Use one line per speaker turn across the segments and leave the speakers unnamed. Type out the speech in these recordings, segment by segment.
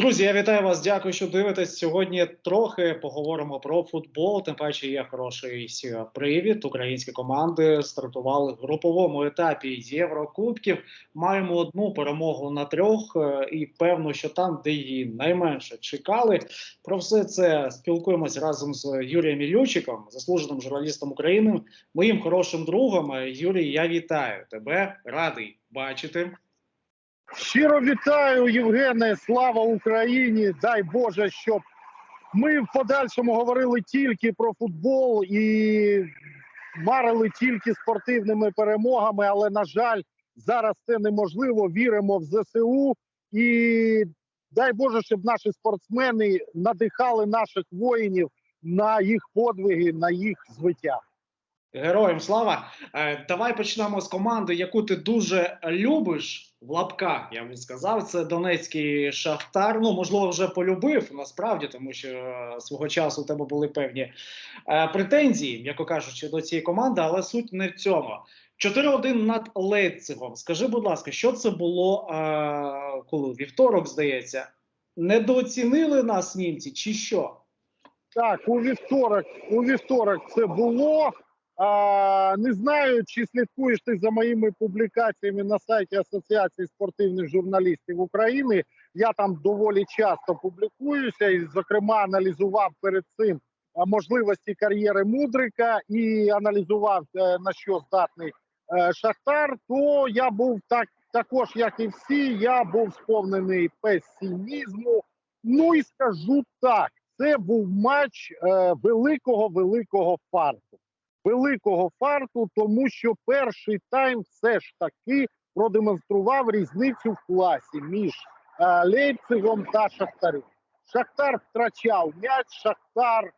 Друзі, я вітаю вас. Дякую, що дивитесь. Сьогодні трохи поговоримо про футбол. Тим паче є хороший привід. Українські команди стартували в груповому етапі Єврокубків. Маємо одну перемогу на трьох, е, і певно, що там, де її найменше чекали. Про все це спілкуємось разом з Юрієм Ілючиком, заслуженим журналістом України, моїм хорошим другом. Е, Юрій, я вітаю тебе, радий бачити.
Щиро вітаю, Євгене. Слава Україні! Дай Боже, щоб ми в подальшому говорили тільки про футбол і марили тільки спортивними перемогами. Але на жаль, зараз це неможливо. Віримо в ЗСУ і дай Боже, щоб наші спортсмени надихали наших воїнів на їх подвиги, на їх звиття.
Героям слава! Е, Давай почнемо з команди, яку ти дуже любиш в лапках. Я б сказав, це Донецький Шахтар. Ну можливо, вже полюбив насправді, тому що е, свого часу у тебе були певні е, претензії, м'яко кажучи, до цієї команди, але суть не в цьому. 4-1 над Лейпцигом. Скажи, будь ласка, що це було коли вівторок, здається? Недооцінили нас німці, чи що?
Так, у вівторок, у вівторок це було. Не знаю, чи слідкуєш ти за моїми публікаціями на сайті Асоціації спортивних журналістів України. Я там доволі часто публікуюся і, зокрема, аналізував перед цим можливості кар'єри Мудрика і аналізував е, на що здатний е, Шахтар. То я був так, також, як і всі, я був сповнений песимізму. Ну і скажу так це був матч е, великого великого фарту. Великого фарту, тому що перший тайм все ж таки продемонстрував різницю в класі між е, Лейпцигом та Шахтарем. Шахтар втрачав м'яч, Шахтар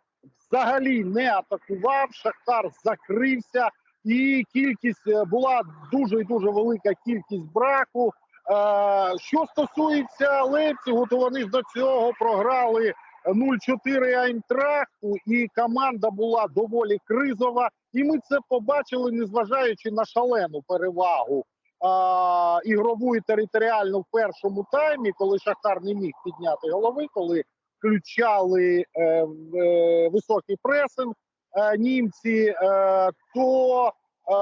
взагалі не атакував, Шахтар закрився, і кількість е, була дуже і дуже велика кількість браку. Е, що стосується Лейпцигу, то вони ж до цього програли 0-4 Айнтрахту, і команда була доволі кризова. І ми це побачили, незважаючи на шалену перевагу а, ігрову і територіальну в першому таймі, коли Шахтар не міг підняти голови, коли включали е, е, високий пресинг е, німці, е, то е,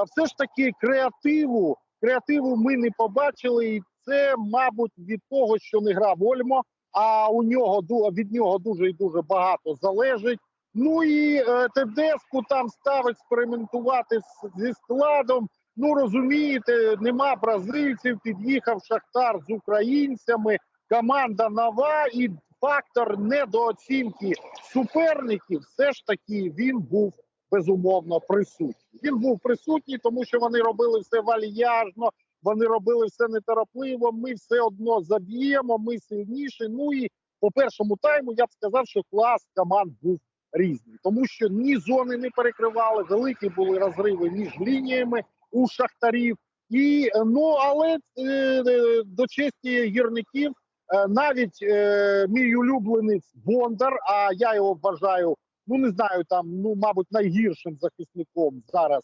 все ж таки креативу, креативу ми не побачили, і це, мабуть, від того, що не грав Ольмо а у нього від нього дуже і дуже багато залежить. Ну і е, Тедеску там став експериментувати зі складом. Ну розумієте, нема бразильців, під'їхав Шахтар з українцями, команда нова і фактор недооцінки суперників. Все ж таки він був безумовно присутній. Він був присутній, тому що вони робили все вальяжно, вони робили все неторопливо. Ми все одно заб'ємо, ми сильніші. Ну і по першому тайму я б сказав, що клас команд був різний, тому що ні зони не перекривали, великі були розриви між лініями у шахтарів. І е, ну але е, е, до честі гірників, е, навіть е, мій улюбленець Бондар, а я його вважаю, ну не знаю, там ну мабуть найгіршим захисником зараз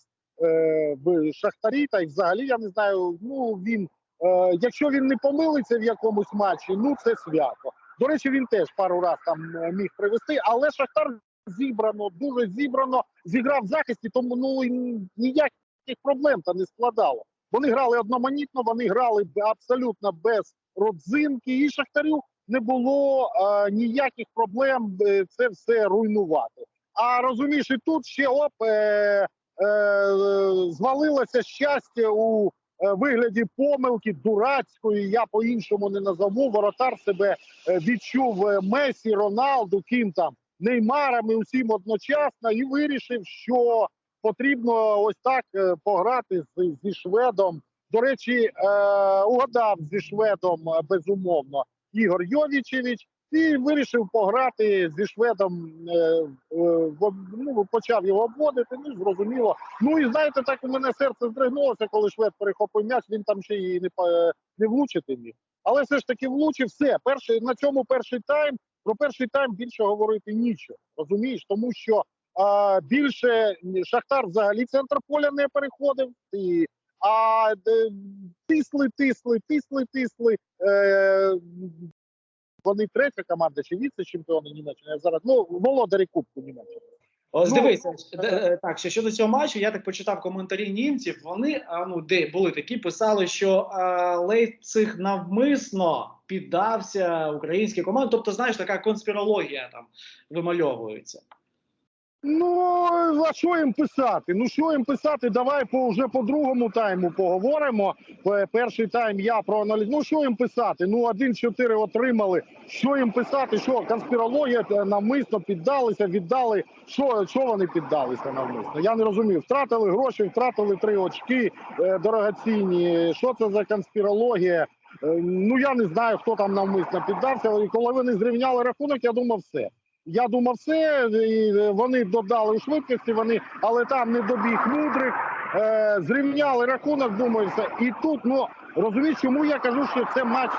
в Шахтарі, та й взагалі я не знаю. Ну він, е, якщо він не помилиться в якомусь матчі, ну це свято. До речі, він теж пару раз там е, міг привести, але Шахтар зібрано, дуже зібрано, зіграв в захисті, тому ну ніяких проблем там не складало. Вони грали одноманітно, вони грали абсолютно без родзинки, і Шахтарю не було е, ніяких проблем е, це все руйнувати. А розумієш, і тут ще оп, е, е, звалилося щастя у е, вигляді помилки дурацької. Я по-іншому не назову. Воротар себе е, відчув е, Месі, Роналду, ким там Неймарами, усім одночасно, і вирішив, що потрібно ось так е, пограти зі шведом. До речі, е, угадав зі шведом е, безумовно Ігор Йовічевич і вирішив пограти зі шведом. Е, ну, почав його обводити. Ну зрозуміло. Ну і знаєте, так у мене серце здригнулося, коли швед перехопив м'яч. Він там ще і не не влучити міг. Але все ж таки влучив все. Перший на цьому перший тайм. Про перший тайм більше говорити нічого. Розумієш, тому що а, більше Шахтар взагалі центр поля не переходив. І, а тисли, тисли, тисли, тисли. Е, вони третя команда чи віце-чемпіони Німеччини. Я зараз ну володарі Кубку Німеччини.
Ось
Ну,
дивися, де- е, так, що щодо цього матчу, я так почитав коментарі німців. Вони а, ну де були такі, писали, що а, Лейпциг навмисно піддався українській команді. Тобто, знаєш, така конспірологія там вимальовується.
Ну а що їм писати? Ну що їм писати? Давай по вже по другому тайму поговоримо. Перший тайм я проаналізую. Ну що їм писати? Ну 1-4 отримали. Що їм писати? Що конспірологія е, навмисно піддалися, віддали. Що, що вони піддалися навмисно? Я не розумію. Втратили гроші, втратили три очки е, дорогоцінні. Що це за конспірологія? Е, Ну я не знаю, хто там навмисно піддався. І коли вони зрівняли рахунок, я думав, все. Я думав, все, і вони додали у швидкості, вони, але там не добіг мудрик, е, зрівняли рахунок, думаю, все. І тут, ну розумієш, чому я кажу, що це матч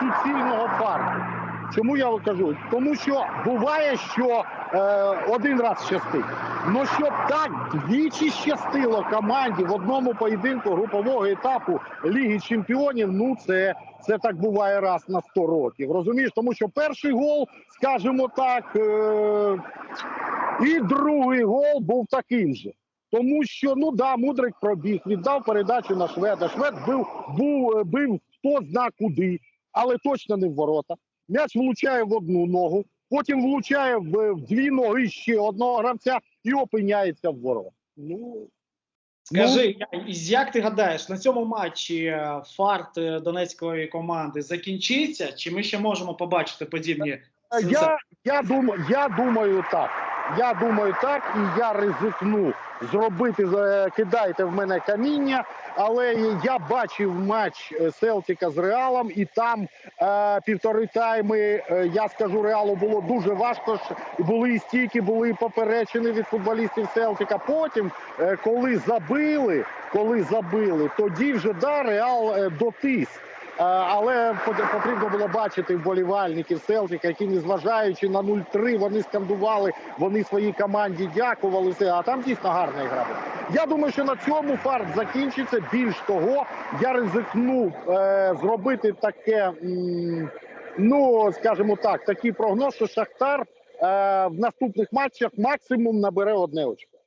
суцільного парку. Чому я кажу? Тому що буває, що е, один раз щастить. Ну щоб так двічі щастило команді в одному поєдинку групового етапу Ліги Чемпіонів, ну це, це так буває раз на 100 років. Розумієш, тому що перший гол, скажімо так, е, і другий гол був таким же. Тому що ну да, мудрик пробіг, віддав передачу на шведа. Швед бив, був, е, бив хто зна куди, але точно не в ворота. М'яч влучає в одну ногу, потім влучає в, в дві ноги ще одного гравця і опиняється в ворот. Ну
Скажи, я- як ти гадаєш, на цьому матчі е, фарт е, донецької команди закінчиться? Чи ми ще можемо побачити подібні
Я, я, думаю, я думаю так. Я думаю так, і я ризикну зробити, е, кидайте в мене каміння, але я бачив матч е, Селтіка з Реалом, і там е, півтори тайми, е, я скажу, Реалу було дуже важко. Були і стійки, були і поперечини від футболістів Селтіка. Потім, е, коли забили, коли забили, тоді вже да, Реал е, дотис. Е, Але пот- потрібно було бачити вболівальників Селтика, які, незважаючи на 0-3, вони скандували, вони своїй команді дякували. Все. А там дійсно гарна гра. Я думаю, що на цьому фарт закінчиться. Більш того, я ризикну е, зробити таке, ну скажімо так, такий прогноз, що Шахтар е, в наступних матчах максимум набере одне очко.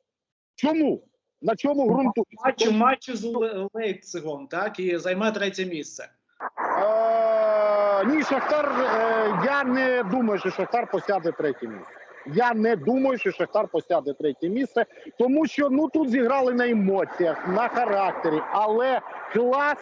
Чому? На чому ґрунтується?
матчу матчу з Ле- Лейпцигом, так і займе третє місце.
Ні, Шахтар. Е, я не думаю, що Шахтар посяде третє місце. Я не думаю, що Шахтар посяде третє місце, тому що ну тут зіграли на емоціях, на характері, але клас,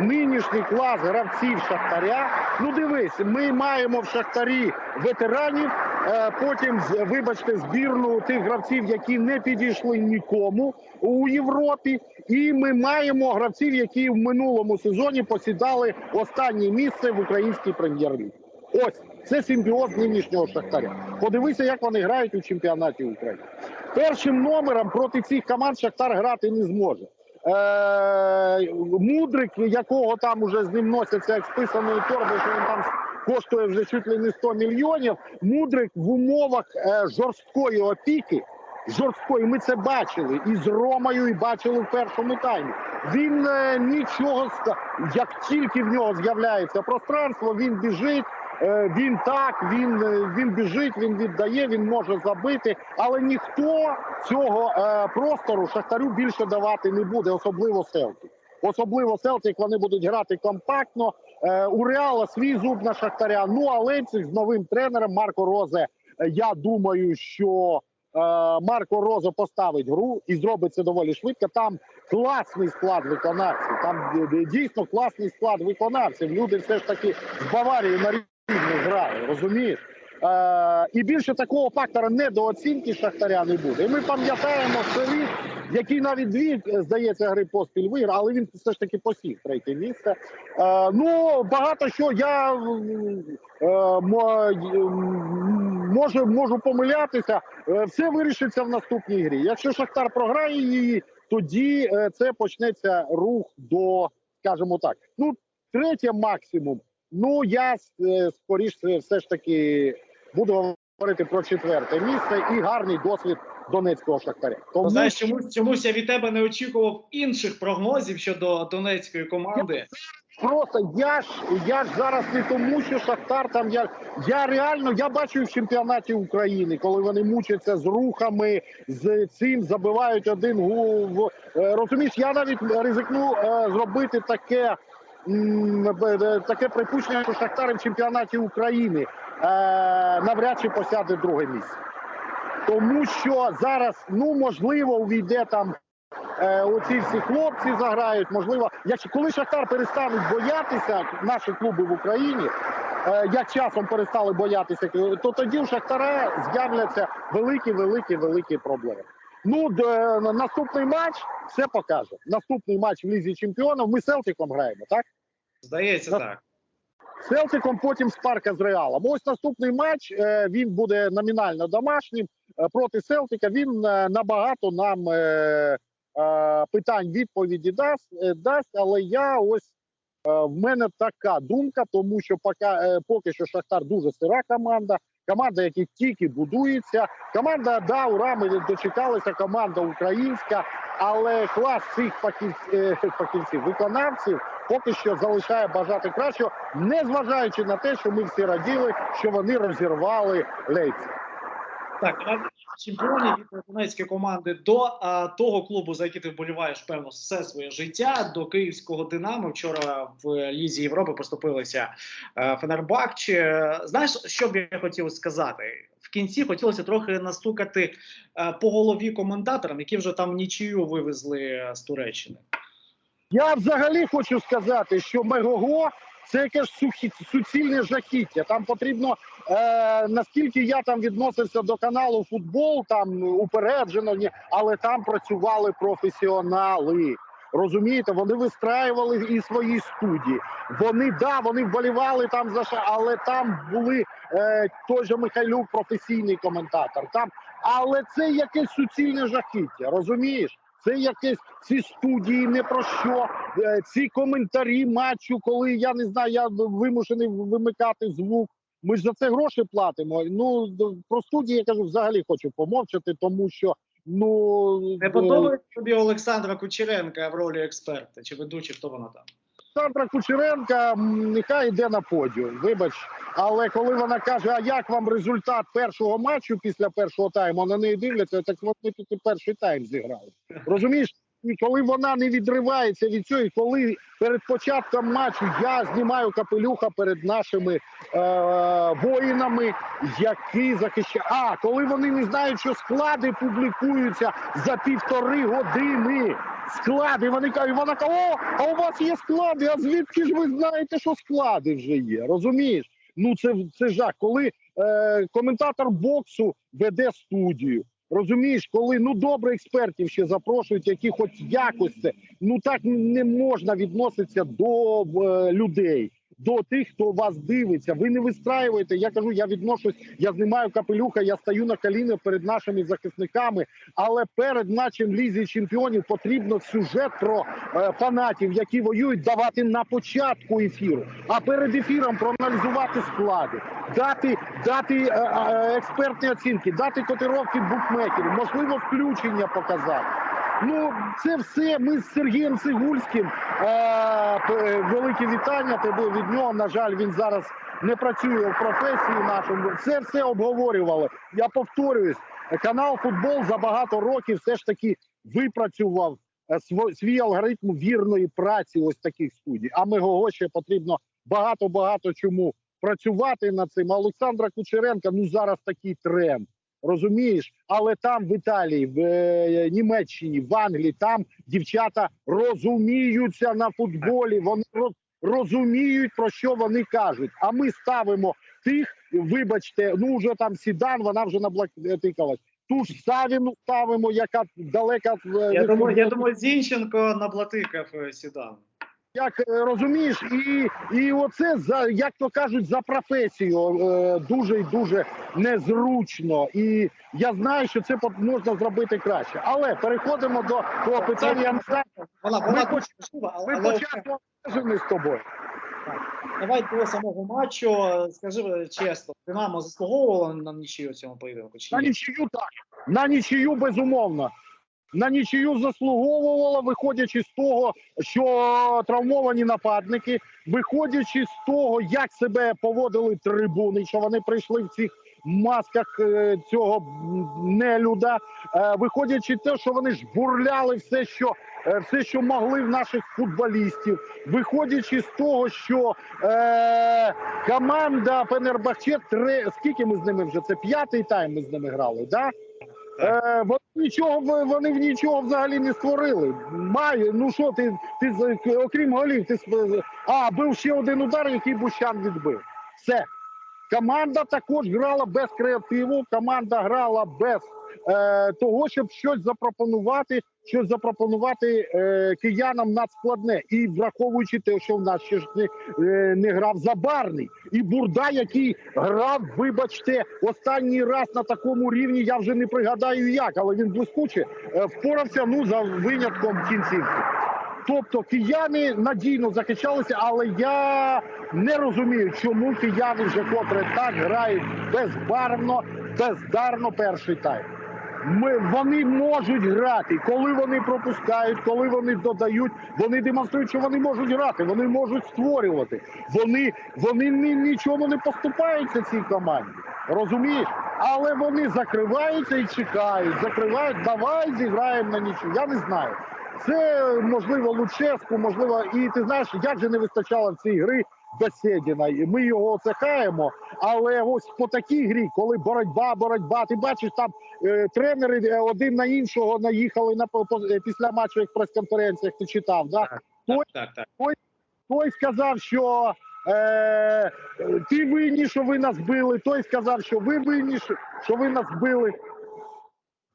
нинішній клас гравців Шахтаря. Ну дивись, ми маємо в Шахтарі ветеранів, е, потім вибачте збірну тих гравців, які не підійшли нікому у Європі. І ми маємо гравців, які в минулому сезоні посідали останнє місце в українській прем'єр-лізі. Ось це симбіоз нинішнього шахтаря. Подивися, як вони грають у чемпіонаті України. Першим номером проти цих команд Шахтар грати не зможе. Е, мудрик, якого там уже з ним носяться як з писаною торбою, що він там коштує вже чуть ли не 100 мільйонів. Мудрик в умовах е, жорсткої опіки жорсткої. Ми це бачили і з Ромою, і бачили в першому таймі. Він е, нічого як тільки в нього з'являється пространство, він біжить. Е, Він так, він, е, він біжить, він віддає, він може забити, але ніхто цього е, простору Шахтарю більше давати не буде, особливо Селтик. Особливо Селтик вони будуть грати компактно. У Реала свій зуб на Шахтаря. Ну а Лейпциг з новим тренером Марко Розе. Я думаю, що Марко Розо поставить гру і зробить це доволі швидко. Там класний склад виконавців. Там дійсно класний склад виконавців. Люди все ж таки з Баварії на грали, розумієш? Е, і більше такого фактора недооцінки Шахтаря не буде. І ми пам'ятаємо Селіт, який навіть дві, е, здається, гри поспіль виграв, але він все ж таки посів третє місце. Е, ну, багато що я е, можу, можу помилятися. Е, Все вирішиться в наступній грі. Якщо Шахтар програє її, тоді е, це почнеться рух до, скажімо так, ну, третє максимум. Ну, я е, скоріше все ж таки буду говорити про четверте місце і гарний досвід донецького шахтаря. Тому
Знаєш, чомусь чомусь я від тебе не очікував інших прогнозів щодо донецької команди.
Просто я ж я ж зараз не тому, що Шахтар там я. Я реально я бачу в чемпіонаті України, коли вони мучаться з рухами, з цим забивають один гол. Е, Розумієш, я навіть ризикну е, зробити таке. Таке припущення, що Шахтар в чемпіонаті України е, навряд чи посяде друге місце. Тому що зараз, ну можливо, увійде там е, оці всі хлопці заграють. Можливо, коли Шахтар перестануть боятися наші клуби в Україні, е, як часом перестали боятися, то тоді у Шахтара з'являться великі, великі, великі проблеми. Ну, д- наступний матч все покаже. Наступний матч в лізі чемпіонів. Ми з Селтиком граємо, так?
Здається,
Ну,
так.
З Селтиком, потім Спарка з Реалом. Ось наступний матч. е, Він буде номінально домашнім е, проти Селтика. Він е, набагато нам питань відповіді дасть, дасть. Але я ось в мене така думка, тому що поки, поки що Шахтар дуже сира команда. Команда, яка тільки будується. Команда, да, ура, ми дочекалися. Команда українська, але клас цих фахівців, е, виконавців поки що залишає бажати кращого, не зважаючи на те, що ми всі раділи, що вони розірвали Лейпциг.
Так, чемпіонів від донецької команди до а, того клубу, за який ти вболіваєш, певно, все своє життя, до київського Динамо. Вчора в Лізі Європи поступилися е, Фенербахче. Знаєш, що б я хотів сказати? В кінці хотілося трохи настукати е, по голові коментаторам, які вже там нічию вивезли е, з Туреччини.
Я взагалі хочу сказати, що Мегого це якесь сухі, суцільне жахіття. Там потрібно, е, наскільки я там відносився до каналу футбол, там упереджено, ні, але там працювали професіонали. Розумієте, вони вистраювали і свої студії. Вони да, вони вболівали там за ша, але там були е, той же Михайлюк, професійний коментатор. Там, але це якесь суцільне жахіття, розумієш? Це якесь ці студії не про що. Е, Ці коментарі матчу, коли я не знаю, я вимушений вимикати звук. Ми ж за це гроші платимо. Ну про студії я кажу, взагалі хочу помовчати, тому що ну
Не
е,
подобається тобі Олександра Кучеренка в ролі експерта чи ведучий, хто вона там?
Олександра Кучеренка нехай йде на подіум. Вибач, але коли вона каже, а як вам результат першого матчу після першого тайму, на неї дивляться, так вони тільки перший тайм зіграли. Розумієш? І коли вона не відривається від цього, і коли перед початком матчу я знімаю капелюха перед нашими е- воїнами, які захищають. А коли вони не знають, що склади публікуються за півтори години. Склади, вони кажуть, вона каже, о, а у вас є склади, а звідки ж ви знаєте, що склади вже є? Розумієш? Ну це, це жах. Коли е, коментатор боксу веде студію. Розумієш, коли ну добре експертів ще запрошують, які хоч якось це, ну так не можна відноситися до е, людей, до тих, хто вас дивиться. Ви не вистраюєте. Я кажу, я відношусь, я знімаю капелюха, я стаю на коліна перед нашими захисниками. Але перед матчем лізі чемпіонів потрібно сюжет про е, фанатів, які воюють, давати на початку ефіру, а перед ефіром проаналізувати склади, дати, дати е, е, експертні оцінки, дати котировки букмекерів, можливо, включення показати. Ну, це все. Ми з Сергієм Цигульським. Е, велике вітання. Тобі від нього. На жаль, він зараз не працює в професії нашому. Це все обговорювали. Я повторююсь, канал футбол за багато років все ж таки випрацював е, свій алгоритм вірної праці. Ось таких студій. А Мегого ще потрібно багато багато чому працювати над цим. Олександра Кучеренка, ну зараз такий тренд. Розумієш, але там в Італії, в е, Німеччині, в Англії там дівчата розуміються на футболі. Вони розуміють про що вони кажуть. А ми ставимо тих, вибачте, ну вже там Сідан, вона вже наблатикалась. Ту ж Савіну ставимо, яка далека е,
Я думаю, я думаю, Зінченко наблатикав е, Сідан.
Як е, розумієш, і, і оце за як то кажуть, за професію е, дуже і дуже незручно. І я знаю, що це можна зробити краще. Але переходимо до того питання. Я не знаю, Ми
вона
поч-
дуже важлива, але,
ми
але
з тобою.
давай до самого матчу. Скажи чесно, Динамо заслуговувало на нічию цьому поєдинку? Чи
На нічию так. На нічию безумовно. На нічию заслуговувала, виходячи з того, що травмовані нападники, виходячи з того, як себе поводили трибуни, що вони прийшли в цих масках е, цього нелюда, е, виходячи те, що вони ж бурляли все, що е, все, що могли в наших футболістів, виходячи з того, що е, команда Фенербахче, три скільки ми з ними вже це п'ятий тайм. Ми з ними грали, да? Е, вони нічого вони в нічого взагалі не створили. Має, ну що ти, ти окрім голів, ти а був ще один удар, який Бущан відбив. Все. Команда також грала без креативу. Команда грала без е, того, щоб щось запропонувати, щось запропонувати е, киянам надскладне. І враховуючи те, що в нас ще ж не, е, не грав забарний, і бурда, який грав, вибачте, останній раз на такому рівні. Я вже не пригадаю як, але він блискуче е, впорався. Ну за винятком кінцівки. Тобто кияни надійно захищалися, але я не розумію, чому кияни вже котре так грають безбарвно, бездарно перший тайм. Ми, вони можуть грати, коли вони пропускають, коли вони додають, вони демонструють, що вони можуть грати, вони можуть створювати. Вони, вони ні, нічому не поступаються цій команді. Розумієш? Але вони закриваються і чекають, закривають, давай зіграємо на нічого. Я не знаю. Це можливо Луческу, можливо, і ти знаєш, як же не вистачало в цій гри Беседіна. І Ми його оцехаємо, але ось по такій грі, коли боротьба, боротьба, ти бачиш, там е, тренери е, один на іншого наїхали на е, після матчових прес-конференціях. Ти читав, да?
Так, так, так.
той сказав, що е, ти винні, що ви нас били. Той сказав, що ви винні, що ви нас били.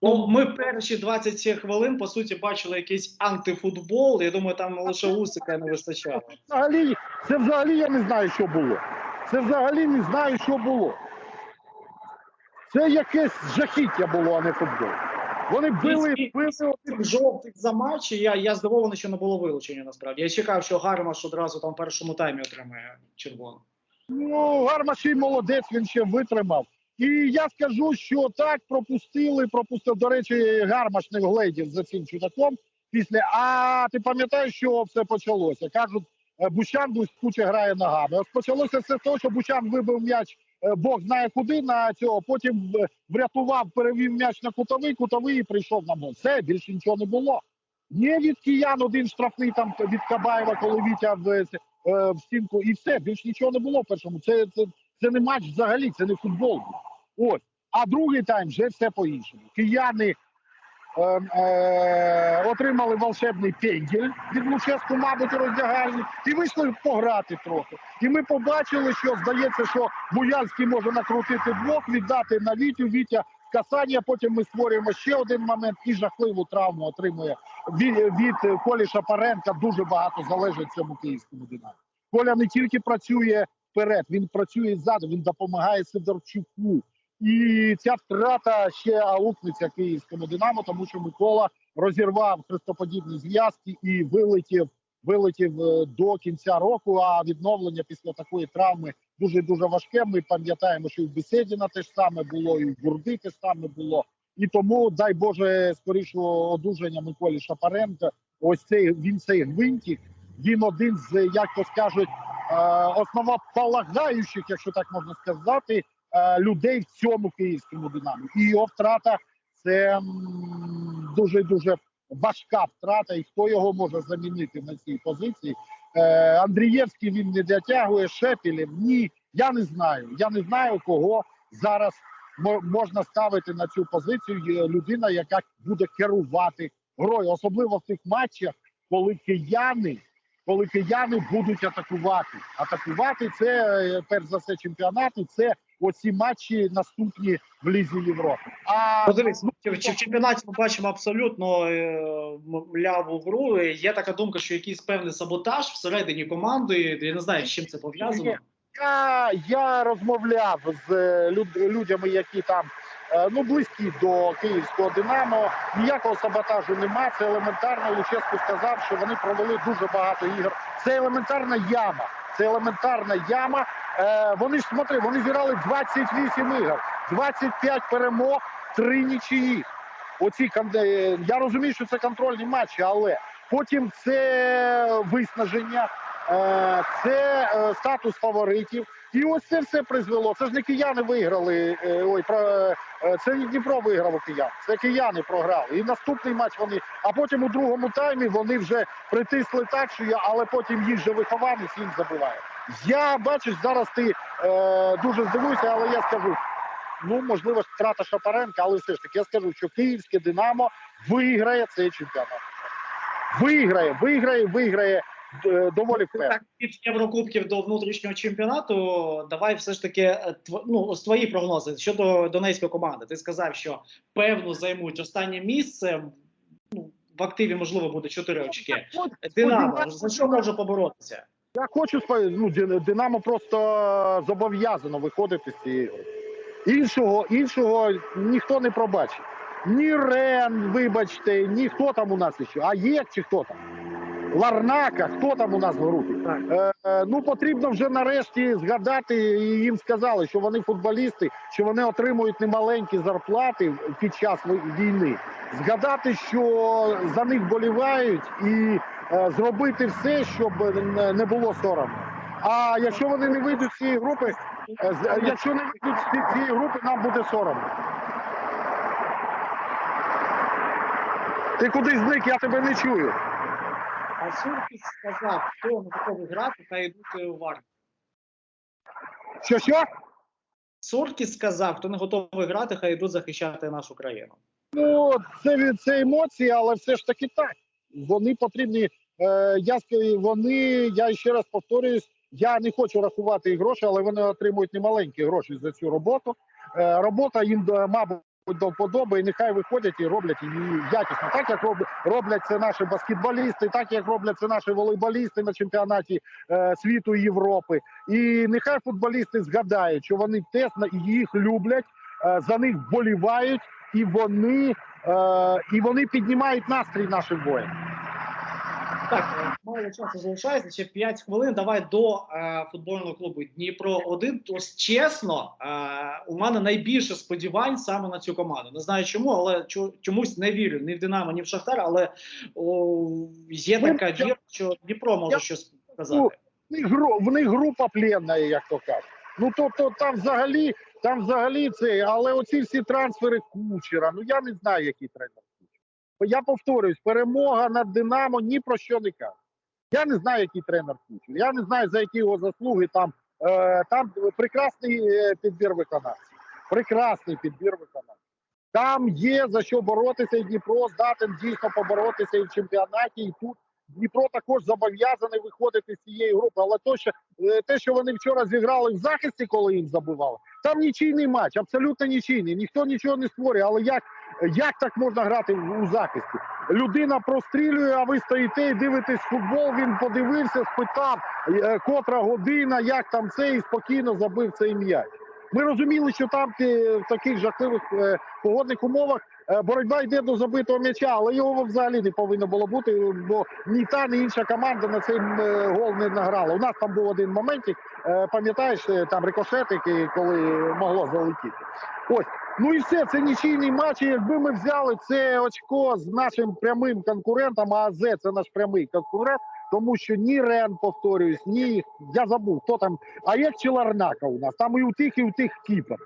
Ну, ми перші 20 хвилин, по суті, бачили якийсь антифутбол. Я думаю, там лише Усика не вистачало.
Взагалі, це взагалі я не знаю, що було. Це взагалі не знаю, що було. Це якесь жахіття було, а не футбол. Вони били, били
Тим жовтих за матч, і я, я здивований, що не було вилучення насправді. Я чекав, що Гармаш одразу там в першому таймі отримає червону.
Ну, Гармашій молодець, він ще витримав. І я скажу, що так пропустили, пропустив. До речі, Гармаш не вгледів за цим чудаком. Після а ти пам'ятаєш, що все почалося? Кажуть, е, Бущан блискуче грає ногами. Ось почалося все з того, що Бущан вибив м'яч. е, Бог знає куди на цього. Потім е, врятував, перевів м'яч на кутовий, кутовий і прийшов на мон. Все більше нічого не було. Є від киян один штрафний там від Кабаєва, коли Вітя в, в стінку, і все, більш нічого не було першому. Це, це, це не матч взагалі, це не футбол. Ось. А другий тайм вже все по-іншому. Кияни е, е, отримали волшебний пенділь від Луческу, мабуть, роздягальні, і вийшли пограти трохи. І ми побачили, що здається, що Буяльський може накрутити двох, віддати на Вітю. Вітя касання. Потім ми створюємо ще один момент і жахливу травму отримує від, від Колі Шапаренка. Дуже багато залежить цьому київському динамо. Коля не тільки працює вперед, він працює ззаду, він допомагає Сидорчуку. І ця втрата ще аукнеться київському динамо, тому що Микола розірвав хрестоподібні зв'язки і вилетів, вилетів е, до кінця року. А відновлення після такої травми дуже дуже важке. Ми пам'ятаємо, що і в Беседіна те ж саме було, і в Бурди те ж саме було. І тому дай Боже скорішого одужання Миколі Шапаренка. Ось цей він цей гвинтик. Він один з як то скажуть е, основополагаючих, якщо так можна сказати, людей в цьому київському динамі. І його втрата це дуже дуже важка втрата. І хто його може замінити на цій позиції? Е, Андрієвський він не дотягує Шепілів. Ні, я не знаю. Я не знаю, кого зараз можна ставити на цю позицію. Людина, яка буде керувати грою, особливо в тих матчах, коли кияни. Коли кияни будуть атакувати, атакувати це е, перш за все чемпіонати. Це оці матчі наступні в лізі Європи. А
Подивись, ну, чи, чи в чемпіонаті ми бачимо абсолютно е, мляву гру. Є така думка, що якийсь певний саботаж всередині команди. Я не знаю, з чим це пов'язано.
Я, я розмовляв з е, люд, людьми, які там е, ну близькі до київського Динамо. Ніякого саботажу нема. Це елементарно. Луческо сказав, що вони провели дуже багато ігор. Це елементарна яма. Це елементарна яма. Е, вони ж смотри, вони зіграли 28 ігор, 25 перемог, 3 нічиї. оці е, я розумію, що це контрольні матчі, але потім це виснаження, е, це статус фаворитів. І ось це все призвело. Це ж не кияни виграли. Ой, про це не Дніпро виграв у киян. Це кияни програли. І наступний матч вони. А потім у другому таймі вони вже притисли так, що я, але потім їх же вихованець їм забиває. Я бачиш, зараз ти е, дуже здивуєшся, але я скажу. Ну, можливо, втрата Шапаренка, але все ж таки я скажу, що київське Динамо виграє цей чемпіонат. Виграє, виграє, виграє е, доволі впевнено.
Так, від Єврокубків до внутрішнього чемпіонату. Давай все ж таки е, ну, ось твої прогнози щодо донецької команди. Ти сказав, що певно займуть останнє місце. Ну, в активі можливо буде 4 очки. Динамо за що може поборотися?
Я хочу ну, Динамо просто зобов'язано виходити з цієї гри. Іншого, іншого ніхто не пробачить. Ні Рен, вибачте, ні хто там у нас ще. А є чи хто там? Ларнака, хто там у нас в групі? Е, е, ну потрібно вже нарешті згадати, і їм сказали, що вони футболісти, що вони отримують немаленькі зарплати під час війни. Згадати, що за них болівають, і зробити все, щоб не- було соромно. А якщо вони не вийдуть з цієї групи, е, е, якщо не вийдуть з цієї групи, нам буде соромно. Ти кудись зник, я тебе не чую.
А Суркіс сказав, хто не готовий грати, та йдуть в армію.
Що що?
Суркіс сказав, хто не готовий грати, хай йдуть захищати нашу країну.
Ну, це це емоції, але все ж таки так. Вони потрібні. Е, я вони, я ще раз повторююсь, я не хочу рахувати гроші, але вони отримують немаленькі гроші за цю роботу. Е, робота їм е, мабуть до вподоби, і нехай виходять і роблять її якісно. Так як роб- роблять це наші баскетболісти, так як роблять це наші волейболісти на чемпіонаті світу Європи. І нехай футболісти згадають, що вони теж на- їх люблять, за них вболівають і вони, і вони піднімають настрій нашим воїнам.
Так, е, мало часу залишається, ще 5 хвилин. Давай до е, футбольного клубу Дніпро 1 Ось чесно, е, у мене найбільше сподівань саме на цю команду. Не знаю чому, але чомусь не вірю ні в Динамо, ні в Шахтар. Але о, є
Ну,
така віра, що Дніпро може
я-
щось
Ну,
сказати.
в них, в них група пленна, як то кажуть. Ну то, то там взагалі, там взагалі це, але оці всі трансфери кучера. Ну я не знаю, який тренер кучера. Я повторююсь, перемога над Динамо ні про що не каже. Я не знаю, який тренер кучер. Я не знаю, за які його заслуги там. Е, там прекрасний е, підбір виконавців. Прекрасний підбір виконавців. Там є за що боротися, і Дніпро здатен дійсно поборотися і в чемпіонаті, і тут Дніпро також зобов'язаний виходити з цієї групи. Але то, що е, те, що вони вчора зіграли в захисті, коли їм забивали, там нічийний матч, абсолютно нічийний. Ніхто нічого не створює. Але як, як так можна грати у захисті? Людина прострілює, а ви стоїте і дивитесь футбол. Він подивився, спитав, е, котра година, як там це, і спокійно забив цей м'яч. Ми розуміли, що там е, в таких жахливих е, погодних умовах е, боротьба йде до забитого м'яча, але його взагалі не повинно було бути, бо ні та, ні інша команда на цей е, гол не награла. У нас там був один моментик, е, пам'ятаєш, е, там рикошетик, і коли могло залетіти. Ось. Ну і все, це нічийний матч. Якби ми взяли це очко з нашим прямим конкурентом, а АЗ це наш прямий конкурент, тому що ні Рен, повторююсь, ні я забув, хто там, а як Челарнака у нас, там і у тих, і у тих кіпер.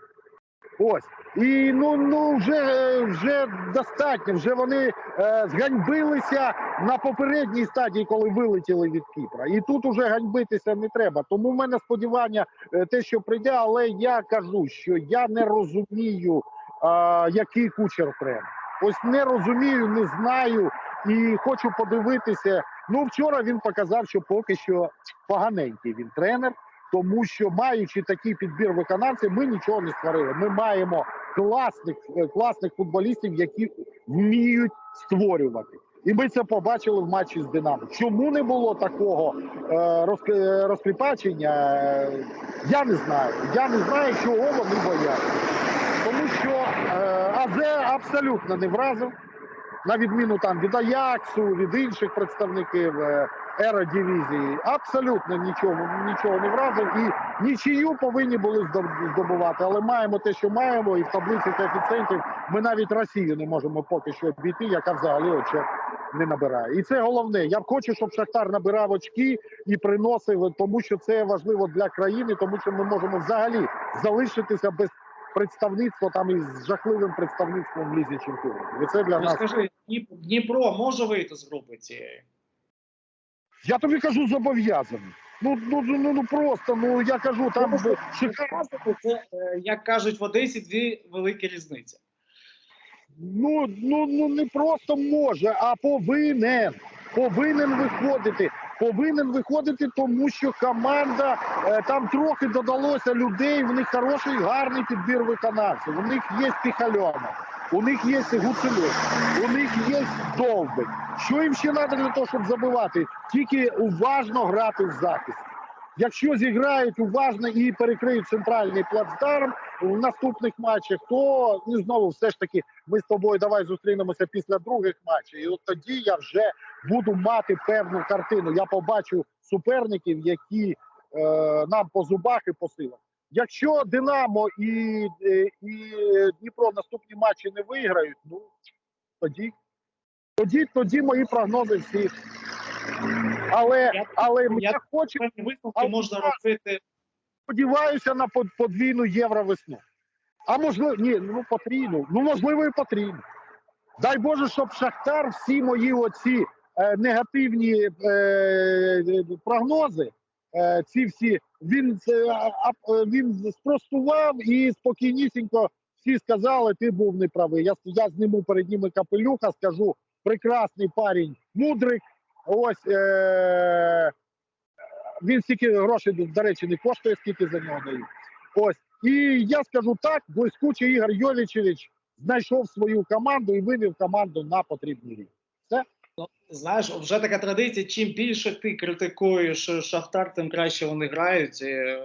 Ось. І ну, ну вже, вже достатньо. Вже вони е, зганьбилися на попередній стадії, коли вилетіли від Кіпра. І тут уже ганьбитися не треба. Тому в мене сподівання е, те, що прийде, але я кажу, що я не розумію, е, який кучер тренер. Ось не розумію, не знаю і хочу подивитися. Ну, вчора він показав, що поки що поганенький він тренер тому що маючи такий підбір виконавців, ми нічого не створили. Ми маємо класних, е, класних футболістів, які вміють створювати. І ми це побачили в матчі з Динамо. Чому не було такого е, розкріпачення? Я не знаю. Я не знаю, чого вони бояться. Тому що е, АЗ абсолютно не вразив, на відміну там від Аяксу, від інших представників. Е, еродивізії. Абсолютно нічого, нічого не вразив. І нічию повинні були здоб- здобувати. Але маємо те, що маємо, і в таблиці коефіцієнтів ми навіть Росію не можемо поки що обійти, яка взагалі очок не набирає. І це головне. Я б хочу, щоб Шахтар набирав очки і приносив, тому що це важливо для країни, тому що ми можемо взагалі залишитися без представництва там із жахливим представництвом в лізі чемпіонів. І це для
Ну,
нас.
Дніпро може вийти з групи цієї?
Я тобі кажу зобов'язаний. Ну, ну, ну, ну просто, ну я кажу, там шикарно.
Це, е, як кажуть в Одесі, дві великі різниці.
Ну, ну, ну не просто може, а повинен. Повинен виходити. Повинен виходити, тому що команда е, там трохи додалося людей. В них хороший, гарний підбір виконавців. У них є Піхальонов, у них є Гуцульов, у них є Довбик. Що їм ще треба для того, щоб забивати? Тільки уважно грати в захист. Якщо зіграють уважно і перекриють центральний плацдарм в наступних матчах, то ну, знову все ж таки ми з тобою давай зустрінемося після других матчів. І от тоді я вже буду мати певну картину. Я побачу суперників, які е, нам по зубах і по силах. Якщо Динамо і, е, і Дніпро наступні матчі не виграють, ну тоді, тоді, тоді мої прогнози всі. Але,
Я-
але
я-
я хочу
висновки можна робити.
сподіваюся на под- подвійну євровесну. А можливо, ні, ну потрійну. Ну можливо, і потрійну. Дай Боже, щоб Шахтар всі мої оці е, негативні е, е, прогнози, е, ці всі він а, е, він спростував і спокійнісінько всі сказали, ти був неправий. Я, я зніму перед ними капелюха, скажу прекрасний парень, мудрик. Ось е, він стільки грошей, до речі, не коштує, скільки за нього дають. Ось. І я скажу так: блискучий Ігор Йовічевич знайшов свою команду і вивів команду на потрібний рівень.
Знаєш, вже така традиція. Чим більше ти критикуєш Шахтар, тим краще вони грають. І,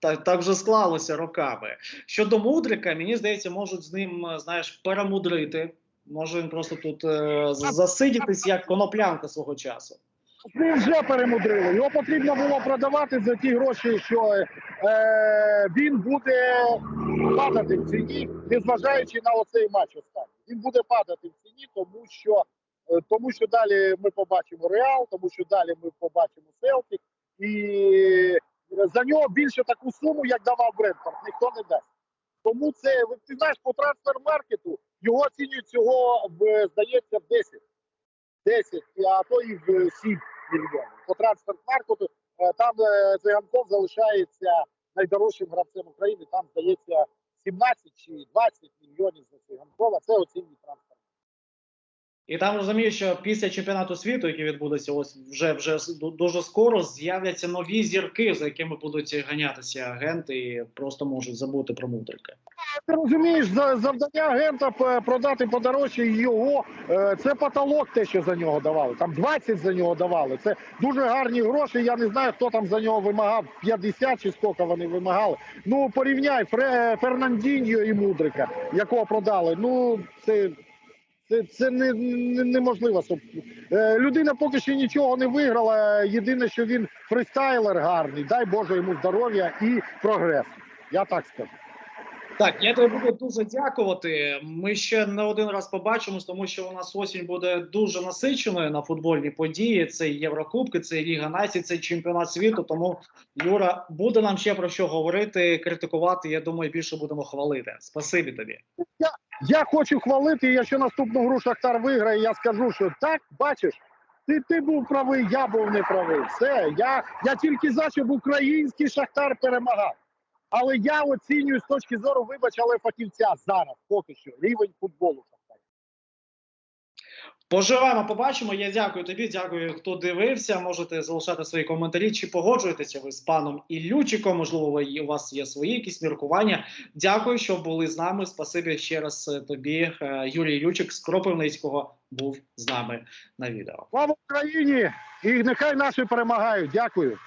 Так, так вже склалося роками. Щодо мудрика, мені здається, можуть з ним знаєш перемудрити. Може він просто тут е, засидітись як коноплянка свого часу.
Ми вже перемудрили. Його потрібно було продавати за ті гроші, що е, він буде падати в ціні, незважаючи на оцей матч останній. Він буде падати в ціні, тому що, е, тому що далі ми побачимо Реал, тому що далі ми побачимо Селтик. І за нього більше таку суму, як давав Брентфорд, ніхто не дасть. Тому це, ти знаєш, по трансфер-маркету його оцінюють цього, здається, в 10. 10, а то і в 7 мільйонів. По трансфер-маркету е, там е, Циганков залишається найдорожчим гравцем України. Там здається 17 чи 20 мільйонів за Циганкова. Це оцінюють трансфер.
І там розумію, що після чемпіонату світу, який відбудеться ось вже вже дуже скоро, з'являться нові зірки, за якими будуть ганятися агенти, і просто можуть забути про мудрика.
Ти розумієш, за- завдання агента продати подорожче його. е, Це потолок, те, що за нього давали. Там 20 за нього давали. Це дуже гарні гроші. Я не знаю, хто там за нього вимагав 50 чи скільки вони вимагали. Ну порівняй Фернандіньо і Мудрика, якого продали. Ну це. Це, це не, не, неможливо. щоб- Е, людина поки що нічого не виграла. Єдине, що він фристайлер гарний. Дай Боже йому здоров'я і прогрес. Я так скажу.
Так, я тобі буду дуже дякувати. Ми ще не один раз побачимось, тому що у нас осінь буде дуже насиченою на футбольні події. Це Єврокубки, це Ліга Націй, це чемпіонат світу. Тому Юра буде нам ще про що говорити, критикувати. Я думаю, більше будемо хвалити. Спасибі тобі.
Я хочу хвалити, якщо наступну гру Шахтар виграє, я скажу, що так, бачиш, ти, ти був правий, я був не правий. Все, я, я тільки за, щоб український Шахтар перемагав. Але я оцінюю з точки зору, вибач, але фахівця зараз, поки що, рівень футболу.
Поживемо, побачимо. Я дякую тобі. Дякую, хто дивився. Можете залишати свої коментарі. Чи погоджуєтеся ви з паном Іллючиком? Можливо, у вас є свої якісь міркування. Дякую, що були з нами. Спасибі ще раз е, тобі. Е, Юрій Іллючик з Кропивницького був з нами на відео.
Слава Україні! І нехай наші перемагають. Дякую.